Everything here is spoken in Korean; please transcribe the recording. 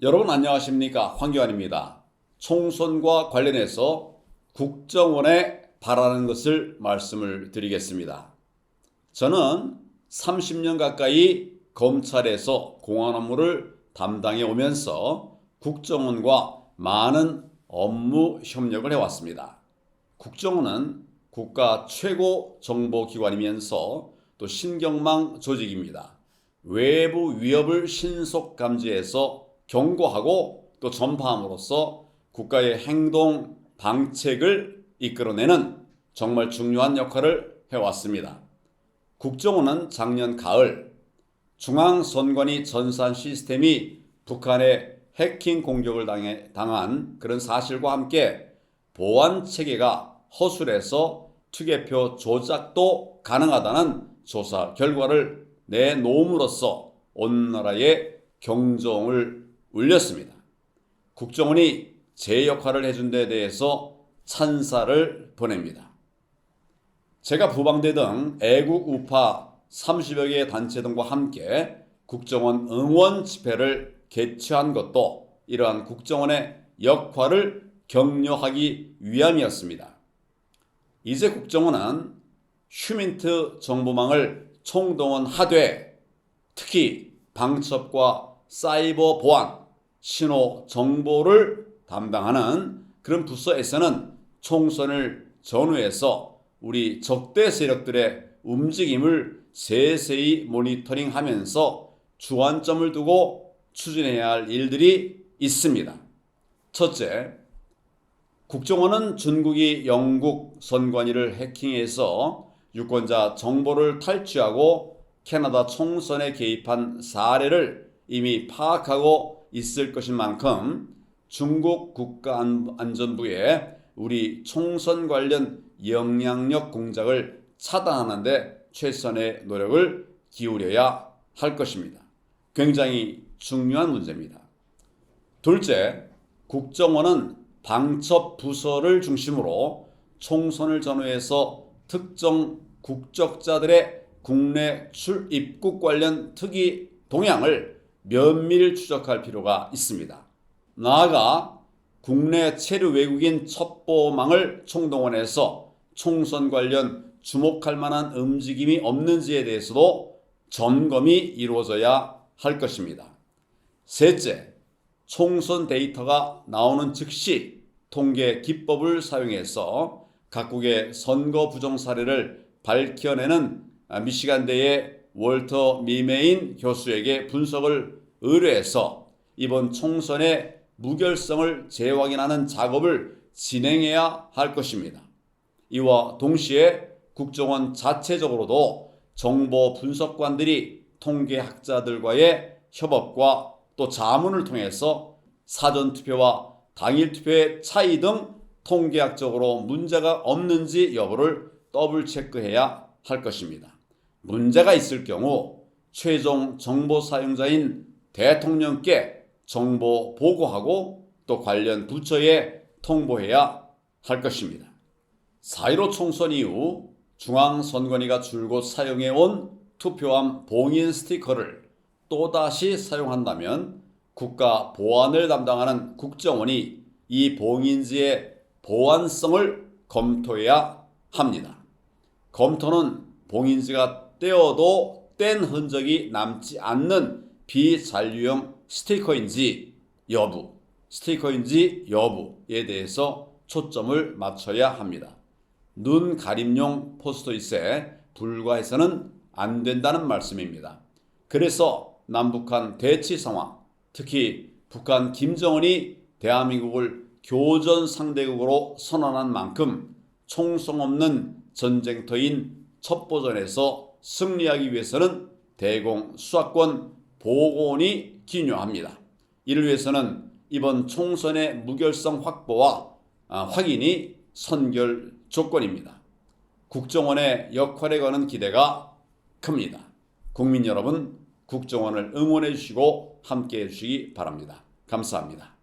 여러분 안녕하십니까 황교안입니다. 총선과 관련해서 국정원에 바라는 것을 말씀을 드리겠습니다. 저는 30년 가까이 검찰에서 공안 업무를 담당해 오면서 국정원과 많은 업무 협력을 해왔습니다. 국정원은 국가 최고 정보기관이면서 또 신경망 조직입니다. 외부 위협을 신속 감지해서 경고하고 또 전파함으로써 국가의 행동 방책을 이끌어내는 정말 중요한 역할을 해왔습니다. 국정원은 작년 가을 중앙선관위 전산 시스템이 북한의 해킹 공격을 당해, 당한 그런 사실과 함께 보안 체계가 허술해서 투개표 조작도 가능하다는 조사 결과를 내놓음으로써 온 나라의 경종을 울렸습니다. 국정원이 제 역할을 해준 데 대해서 찬사를 보냅니다. 제가 부방대 등 애국 우파 30여 개의 단체 등과 함께 국정원 응원 집회를 개최한 것도 이러한 국정원의 역할을 격려하기 위함이었습니다. 이제 국정원은 휴민트 정보망을 총동원하되 특히 방첩과 사이버 보안, 신호 정보를 담당하는 그런 부서에서는 총선을 전후해서 우리 적대 세력들의 움직임을 세세히 모니터링 하면서 주안점을 두고 추진해야 할 일들이 있습니다. 첫째, 국정원은 중국이 영국 선관위를 해킹해서 유권자 정보를 탈취하고 캐나다 총선에 개입한 사례를 이미 파악하고 있을 것인 만큼 중국 국가안전부에 우리 총선 관련 영향력 공작을 차단하는데 최선의 노력을 기울여야 할 것입니다. 굉장히 중요한 문제입니다. 둘째, 국정원은 방첩 부서를 중심으로 총선을 전후해서 특정 국적자들의 국내 출입국 관련 특이 동향을 면밀 추적할 필요가 있습니다. 나아가 국내 체류 외국인 첩보망을 총동원해서 총선 관련 주목할 만한 움직임이 없는지에 대해서도 점검이 이루어져야 할 것입니다. 셋째, 총선 데이터가 나오는 즉시 통계 기법을 사용해서 각국의 선거 부정 사례를 밝혀내는 미시간대의 월터 미메인 교수에게 분석을 의뢰해서 이번 총선의 무결성을 재확인하는 작업을 진행해야 할 것입니다. 이와 동시에 국정원 자체적으로도 정보 분석관들이 통계학자들과의 협업과 또 자문을 통해서 사전투표와 당일투표의 차이 등 통계학적으로 문제가 없는지 여부를 더블 체크해야 할 것입니다. 문제가 있을 경우 최종 정보 사용자인 대통령께 정보 보고하고 또 관련 부처에 통보해야 할 것입니다. 4.15 총선 이후 중앙선관위가 줄곧 사용해온 투표함 봉인 스티커를 또다시 사용한다면 국가 보안을 담당하는 국정원이 이 봉인지의 보안성을 검토해야 합니다. 검토는 봉인지가 떼어도 뗀 흔적이 남지 않는 비잔류형 스티커인지 여부, 스티커인지 여부에 대해서 초점을 맞춰야 합니다. 눈 가림용 포스터잇에 불과해서는 안 된다는 말씀입니다. 그래서 남북한 대치 상황, 특히 북한 김정은이 대한민국을 교전 상대국으로 선언한 만큼 총성 없는 전쟁터인 첩보전에서 승리하기 위해서는 대공 수사권 보건이 기묘합니다. 이를 위해서는 이번 총선의 무결성 확보와 아, 확인이 선결 조건입니다. 국정원의 역할에 거는 기대가 큽니다. 국민 여러분, 국정원을 응원해 주시고 함께 해 주시기 바랍니다. 감사합니다.